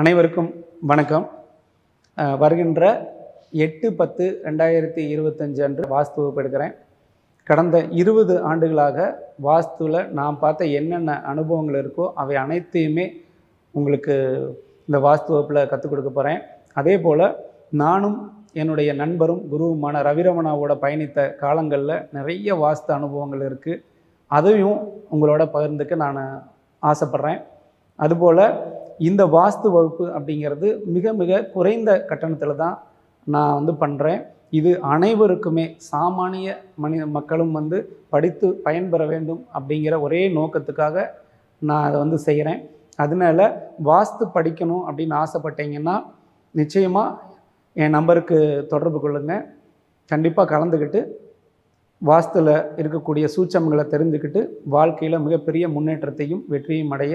அனைவருக்கும் வணக்கம். வருகின்ற எட்டு பத்து ரெண்டாயிரத்தி இருபத்தஞ்சு அன்று வாஸ்து வகுப்பு எடுக்கிறேன் கடந்த இருபது ஆண்டுகளாக வாஸ்துவில் நான் பார்த்த என்னென்ன அனுபவங்கள் இருக்கோ அவை அனைத்தையுமே உங்களுக்கு இந்த வாஸ்து வகுப்பில் கற்றுக் கொடுக்க போகிறேன் அதே போல் நானும் என்னுடைய நண்பரும் குருவுமான ரவிரமணாவோட பயணித்த காலங்களில் நிறைய வாஸ்து அனுபவங்கள் இருக்குது அதையும் உங்களோட பகிர்ந்துக்க நான் ஆசைப்பட்றேன். அதுபோல் இந்த வாஸ்து வகுப்பு அப்படிங்கிறது மிக மிக குறைந்த கட்டணத்தில் தான் நான் வந்து பண்ணுறேன் இது அனைவருக்குமே சாமானிய மனித மக்களும் வந்து படித்து பயன்பெற வேண்டும் அப்படிங்கிற ஒரே நோக்கத்துக்காக நான் அதை வந்து செய்கிறேன் அதனால வாஸ்து படிக்கணும் அப்படின்னு ஆசைப்பட்டீங்கன்னா நிச்சயமாக என் நம்பருக்கு தொடர்பு கொள்ளுங்கள் கண்டிப்பாக கலந்துக்கிட்டு வாஸ்துவில் இருக்கக்கூடிய சூட்சமங்களை தெரிஞ்சுக்கிட்டு வாழ்க்கையில் மிகப்பெரிய முன்னேற்றத்தையும் வெற்றியும் அடைய